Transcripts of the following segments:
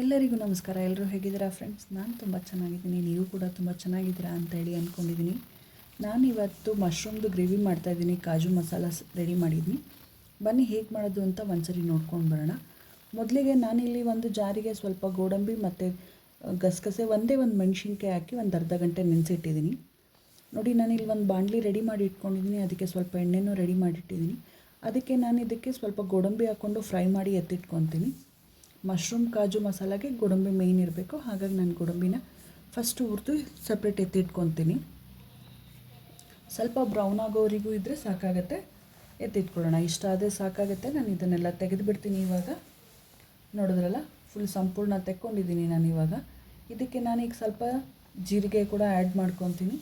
ಎಲ್ಲರಿಗೂ ನಮಸ್ಕಾರ. ಎಲ್ಲರೂ ಹೇಗಿದ್ದೀರಾ ಫ್ರೆಂಡ್ಸ್ ನಾನು ತುಂಬ ಚೆನ್ನಾಗಿದ್ದೀನಿ. ನೀವು ಕೂಡ ತುಂಬ ಚೆನ್ನಾಗಿದ್ದೀರಾ ಅಂತೇಳಿ ಅಂದ್ಕೊಂಡಿದ್ದೀನಿ ನಾನು ಇವತ್ತು ಮಶ್ರೂಮ್ದು ಗ್ರೇವಿ ಮಾಡ್ತಾ ಇದ್ದೀನಿ. ಕಾಜು ಮಸಾಲ ರೆಡಿ ಮಾಡಿದ್ದೀನಿ. ಬನ್ನಿ ಹೇಗೆ ಮಾಡೋದು ಅಂತ ಒಂದ್ಸರಿ ನೋಡ್ಕೊಂಡು ಬರೋಣ. ಮೊದಲಿಗೆ ನಾನಿಲ್ಲಿ ಒಂದು ಜಾರಿಗೆ ಸ್ವಲ್ಪ ಗೋಡಂಬಿ ಮತ್ತು ಗಸಗಸೆ ಒಂದೇ ಒಂದು ಮೆಣಸಿನ್ಕಾಯಿ ಹಾಕಿ ಒಂದು ಅರ್ಧ ಗಂಟೆ ನೆನೆಸಿಟ್ಟಿದ್ದೀನಿ. ನೋಡಿ ನಾನಿಲ್ಲಿ ಒಂದು ಬಾಣಲಿ ರೆಡಿ ಮಾಡಿ ಇಟ್ಕೊಂಡಿದ್ದೀನಿ. ಅದಕ್ಕೆ ಸ್ವಲ್ಪ ಎಣ್ಣೆನೂ ರೆಡಿ ಮಾಡಿಟ್ಟಿದ್ದೀನಿ ಅದಕ್ಕೆ ನಾನು ಇದಕ್ಕೆ ಸ್ವಲ್ಪ ಗೋಡಂಬಿ ಹಾಕ್ಕೊಂಡು ಫ್ರೈ ಮಾಡಿ ಎತ್ತಿಟ್ಕೊತೀನಿ. ಮಶ್ರೂಮ್ ಕಾಜು ಮಸಾಲಾಗೆ ಗೋಡಂಬಿ ಮೇಯ್ನ್ ಇರಬೇಕು. ಹಾಗಾಗಿ ನಾನು ಗೋಡಂಬಿನ ಫಸ್ಟ್ ಹುರಿದು ಸಪ್ರೇಟ್ ಎತ್ತಿಟ್ಕೊತೀನಿ ಸ್ವಲ್ಪ ಬ್ರೌನ್ ಆಗೋವರೆಗೂ ಇದ್ದರೆ ಸಾಕಾಗತ್ತೆ. ಎತ್ತಿಟ್ಕೊಳ್ಳೋಣ ಇಷ್ಟ ಆದರೆ ಸಾಕಾಗುತ್ತೆ. ನಾನು ಇದನ್ನೆಲ್ಲ ತೆಗೆದುಬಿಡ್ತೀನಿ ಇವಾಗ. ನೋಡಿದ್ರಲ್ಲ? ಫುಲ್ ಸಂಪೂರ್ಣ ತೆಕ್ಕೊಂಡಿದ್ದೀನಿ ನಾನು ಇವಾಗ. ಇದಕ್ಕೆ ನಾನೀಗ ಸ್ವಲ್ಪ ಜೀರಿಗೆ ಕೂಡ ಆ್ಯಡ್ ಮಾಡ್ಕೊತೀನಿ.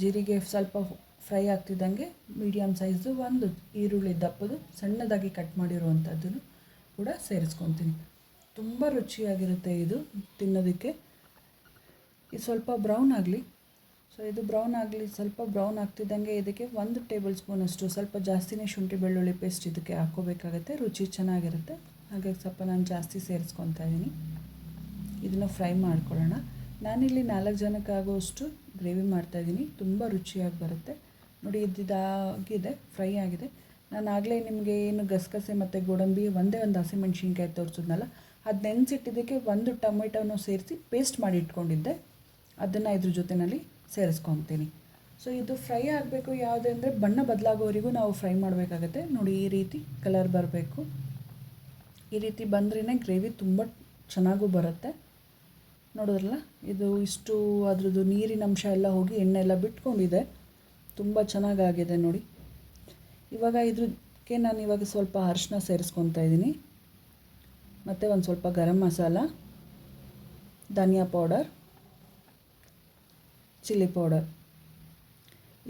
ಜೀರಿಗೆ ಸ್ವಲ್ಪ ಫ್ರೈ ಆಗ್ತಿದ್ದಂಗೆ ಮೀಡಿಯಮ್ ಸೈಜು ಒಂದು ಈರುಳ್ಳಿ ದಪ್ಪದು ಸಣ್ಣದಾಗಿ ಕಟ್ ಮಾಡಿರುವಂಥದ್ದನ್ನು ಕೂಡ ಸೇರಿಸ್ಕೊತೀನಿ. ತುಂಬ ರುಚಿಯಾಗಿರುತ್ತೆ ಇದು ತಿನ್ನೋದಕ್ಕೆ. ಇದು ಸ್ವಲ್ಪ ಬ್ರೌನ್ ಆಗಲಿ. ಸೊ ಇದು ಬ್ರೌನ್ ಆಗಲಿ, ಸ್ವಲ್ಪ ಬ್ರೌನ್ ಆಗ್ತಿದ್ದಂಗೆ ಇದಕ್ಕೆ ಒಂದು ಟೇಬಲ್ ಸ್ಪೂನಷ್ಟು ಸ್ವಲ್ಪ ಜಾಸ್ತಿನೇ ಶುಂಠಿ ಬೆಳ್ಳುಳ್ಳಿ ಪೇಸ್ಟ್ ಇದಕ್ಕೆ ಹಾಕ್ಕೋಬೇಕಾಗತ್ತೆ ರುಚಿ ಚೆನ್ನಾಗಿರುತ್ತೆ. ಹಾಗಾಗಿ ಸ್ವಲ್ಪ ನಾನು ಜಾಸ್ತಿ ಸೇರಿಸ್ಕೊತಾ ಇದ್ದೀನಿ. ಇದನ್ನು ಫ್ರೈ ಮಾಡ್ಕೊಳ್ಳೋಣ. ನಾನಿಲ್ಲಿ ನಾಲ್ಕು ಜನಕ್ಕಾಗುವಷ್ಟು ಗ್ರೇವಿ ಮಾಡ್ತಾಯಿದ್ದೀನಿ ತುಂಬ ರುಚಿಯಾಗಿ ಬರುತ್ತೆ. ನೋಡಿ ಇದ್ದಿದ್ದಾಗಿದೆ ಫ್ರೈ ಆಗಿದೆ. ನಾನು ಆಗಲೇ ನಿಮಗೆ ಏನು ಗಸಗಸೆ ಮತ್ತು ಗೋಡಂಬಿ ಒಂದೇ ಒಂದು ಹಸಿಮೆಣ್ಸಿನ್ಕಾಯಿ ತೋರಿಸಿದ್ನಲ್ಲ ಅದು ನೆನೆಸಿಟ್ಟಿದ್ದಕ್ಕೆ ಒಂದು ಟೊಮೆಟೊನೂ ಸೇರಿಸಿ ಪೇಸ್ಟ್ ಮಾಡಿ ಇಟ್ಕೊಂಡಿದ್ದೆ. ಅದನ್ನು ಇದ್ರ ಜೊತೆಯಲ್ಲಿ ಸೇರಿಸ್ಕೊತೀನಿ. ಸೊ ಇದು ಫ್ರೈ ಆಗಬೇಕು ಯಾವುದೇ ಅಂದರೆ ಬಣ್ಣ ಬದಲಾಗೋವರೆಗೂ ನಾವು ಫ್ರೈ ಮಾಡಬೇಕಾಗತ್ತೆ. ನೋಡಿ, ಈ ರೀತಿ ಕಲರ್ ಬರಬೇಕು. ಈ ರೀತಿ ಬಂದ್ರೇ ಗ್ರೇವಿ ತುಂಬ ಚೆನ್ನಾಗೂ ಬರುತ್ತೆ. ನೋಡಿದ್ರಲ್ಲ, ಇದು ಇಷ್ಟು ಅದರದ್ದು ನೀರಿನ ಅಂಶ ಎಲ್ಲ ಹೋಗಿ ಎಣ್ಣೆ ಎಲ್ಲ ಬಿಟ್ಕೊಂಡಿದೆ. ತುಂಬ ಚೆನ್ನಾಗಾಗಿದೆ ನೋಡಿ. ಇವಾಗ ಇದ್ರಕ್ಕೆ ನಾನು ಇವಾಗ ಸ್ವಲ್ಪ ಅರಿಶಿನ ಸೇರಿಸ್ಕೊತಾ ಇದ್ದೀನಿ. ಮತ್ತು ಒಂದು ಸ್ವಲ್ಪ garam masala, dhaniya powder, chilli powder.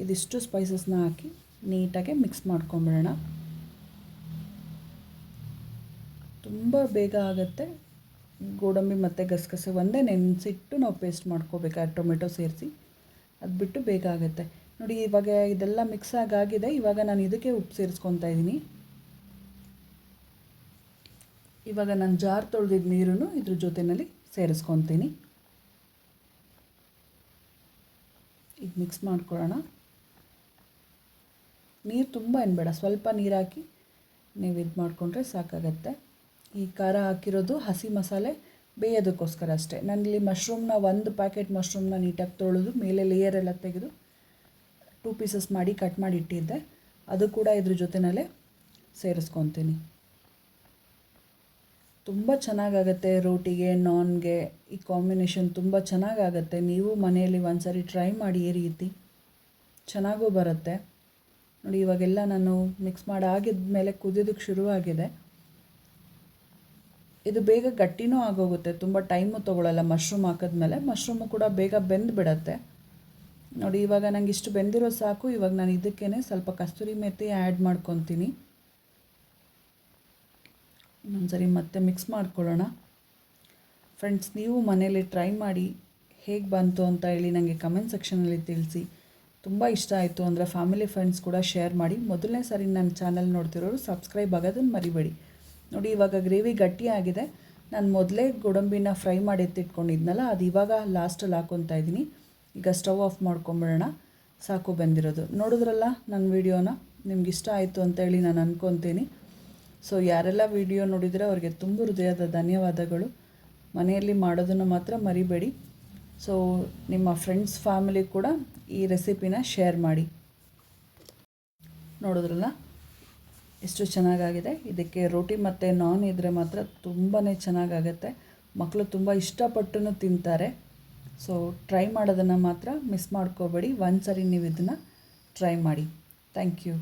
ಇದಿಷ್ಟು ಸ್ಪೈಸಸ್ನ ಹಾಕಿ ನೀಟಾಗಿ ಮಿಕ್ಸ್ ಮಾಡ್ಕೊಂಬಿಡೋಣ. ತುಂಬ ಬೇಗ ಆಗುತ್ತೆ. ಗೋಡಂಬಿ ಮತ್ತು ಗಸಗಸೆ ಒಂದೇ ನೆನೆಸಿಟ್ಟು ನಾವು ಪೇಸ್ಟ್ ಮಾಡ್ಕೋಬೇಕು ಟೊಮೆಟೊ ಸೇರಿಸಿ. ಅದು ಬಿಟ್ಟು ಬೇಗ ಆಗುತ್ತೆ. ನೋಡಿ, ಇವಾಗ ಇದೆಲ್ಲ ಮಿಕ್ಸ್ ಆಗಾಗಿದೆ ಇವಾಗ ನಾನು ಇದಕ್ಕೆ ಉಪ್ಪು ಸೇರಿಸ್ಕೊತಾ ಇದ್ದೀನಿ. ಇವಾಗ ನಾನು ಜಾರ್ ತೊಳೆದಿದ್ದ ನೀರನ್ನು ಇದ್ರ ಜೊತೆಯಲ್ಲಿ ಸೇರಿಸ್ಕೊತೀನಿ. ಈಗ ಮಿಕ್ಸ್ ಮಾಡ್ಕೊಳ್ಳೋಣ. ನೀರು ತುಂಬ ಏನ್ಬೇಡ ಸ್ವಲ್ಪ ನೀರು ಹಾಕಿ ನೀವು ಇದು ಮಾಡಿಕೊಂಡ್ರೆ ಸಾಕಾಗತ್ತೆ. ಈ ಖಾರ ಹಾಕಿರೋದು ಹಸಿ ಮಸಾಲೆ ಬೇಯೋದಕ್ಕೋಸ್ಕರ ಅಷ್ಟೇ. ನಾನಿಲ್ಲಿ ಮಶ್ರೂಮ್ನ ಒಂದು ಪ್ಯಾಕೆಟ್ ಮಶ್ರೂಮ್ನ ನೀಟಾಗಿ ತೊಳೆದು ಮೇಲೆ ಲೇಯರ್ ಎಲ್ಲ ತೆಗೆದು ಟೂ ಪೀಸಸ್ ಮಾಡಿ ಕಟ್ ಮಾಡಿ ಇಟ್ಟಿದ್ದೆ. ಅದು ಕೂಡ ಇದ್ರ ಜೊತೆಯಲ್ಲೇ ಸೇರಿಸ್ಕೊತೀನಿ. ತುಂಬ ಚೆನ್ನಾಗಾಗತ್ತೆ ರೋಟಿಗೆ ನಾನ್ಗೆ ಈ ಕಾಂಬಿನೇಷನ್ ತುಂಬ ಚೆನ್ನಾಗಾಗತ್ತೆ. ನೀವು ಮನೆಯಲ್ಲಿ ಒಂದು ಸಾರಿ ಟ್ರೈ ಮಾಡಿ ಈ ರೀತಿ. ಚೆನ್ನಾಗೂ ಬರುತ್ತೆ. ನೋಡಿ, ಇವಾಗೆಲ್ಲ ನಾನು ಮಿಕ್ಸ್ ಮಾಡಿ ಆಗಿದ ಮೇಲೆ ಕುದಿಯೋದಕ್ಕೆ ಶುರುವಾಗಿದೆ. ಇದು ಬೇಗ ಗಟ್ಟಿನೂ ಆಗೋಗುತ್ತೆ. ತುಂಬ ಟೈಮು ತೊಗೊಳ್ಳಲ್ಲ ಮಶ್ರೂಮ್ ಹಾಕಿದ್ಮೇಲೆ. ಮಶ್ರೂಮು ಕೂಡ ಬೇಗ ಬೆಂದು ಬಿಡತ್ತೆ ನೋಡಿ, ಇವಾಗ ನನಗೆ ಇಷ್ಟು ಬೆಂದಿರೋ ಸಾಕು. ಇವಾಗ ನಾನು ಇದಕ್ಕೇ ಸ್ವಲ್ಪ ಕಸ್ತೂರಿ ಮೆಥಿ ಆ್ಯಡ್ ಮಾಡ್ಕೊತೀನಿ. ಇನ್ನೊಂದ್ಸರಿ ಮತ್ತೆ ಮಿಕ್ಸ್ ಮಾಡ್ಕೊಳ್ಳೋಣ. ಫ್ರೆಂಡ್ಸ್ ನೀವು ಮನೇಲಿ ಟ್ರೈ ಮಾಡಿ ಹೇಗೆ ಬಂತು ಅಂತ ಹೇಳಿ ನನಗೆ ಕಮೆಂಟ್ ಸೆಕ್ಷನಲ್ಲಿ ತಿಳಿಸಿ. ತುಂಬ ಇಷ್ಟ ಆಯಿತು ಅಂದರೆ ಫ್ಯಾಮಿಲಿ ಫ್ರೆಂಡ್ಸ್ ಕೂಡ ಶೇರ್ ಮಾಡಿ. ಮೊದಲನೇ ಸಾರಿ ನನ್ನ ಚಾನಲ್ ನೋಡ್ತಿರೋರು ಸಬ್ಸ್ಕ್ರೈಬ್ ಆಗೋದನ್ನು ಮರಿಬೇಡಿ. ನೋಡಿ, ಇವಾಗ ಗ್ರೇವಿ ಗಟ್ಟಿಯಾಗಿದೆ ನಾನು ಮೊದಲೇ ಗೋಡಂಬಿನ ಫ್ರೈ ಮಾಡಿ ಎತ್ತಿಟ್ಕೊಂಡಿದ್ನಲ್ಲ, ಅದು ಇವಾಗ ಲಾಸ್ಟಲ್ಲಿ ಹಾಕ್ಕೊತಾ ಇದ್ದೀನಿ. ಈಗ ಸ್ಟವ್ ಆಫ್ ಮಾಡ್ಕೊಂಬಿಡೋಣ. ಸಾಕು ಬಂದಿರೋದು. ನೋಡಿದ್ರಲ್ಲ ನನ್ನ ವೀಡಿಯೋನ ನಿಮ್ಗೆ ಇಷ್ಟ ಆಯಿತು ಅಂತೇಳಿ ನಾನು ಅಂದ್ಕೊತೀನಿ ಸೊ ಯಾರೆಲ್ಲ ವಿಡಿಯೋ ನೋಡಿದರೆ ಅವರಿಗೆ ತುಂಬ ಹೃದಯದ ಧನ್ಯವಾದಗಳು. ಮನೆಯಲ್ಲಿ ಮಾಡೋದನ್ನು ಮಾತ್ರ ಮರಿಬೇಡಿ. ಸೊ ನಿಮ್ಮ ಫ್ರೆಂಡ್ಸ್ ಫ್ಯಾಮಿಲಿ ಕೂಡ ಈ ರೆಸಿಪಿನ ಶೇರ್ ಮಾಡಿ. ನೋಡಿದ್ರಲ್ಲ? ಎಷ್ಟು ಚೆನ್ನಾಗಾಗಿದೆ. ಇದಕ್ಕೆ ರೋಟಿ ಮತ್ತು ನಾನ್ ಇದ್ದರೆ ಮಾತ್ರ ತುಂಬಾ ಚೆನ್ನಾಗಾಗತ್ತೆ. ಮಕ್ಕಳು ತುಂಬ ಇಷ್ಟಪಟ್ಟು ತಿಂತಾರೆ. ಸೊ ಟ್ರೈ ಮಾಡೋದನ್ನು ಮಾತ್ರ ಮಿಸ್ ಮಾಡ್ಕೋಬೇಡಿ. ಒಂದು ಸರಿ ನೀವು ಇದನ್ನು ಟ್ರೈ ಮಾಡಿ. Thank you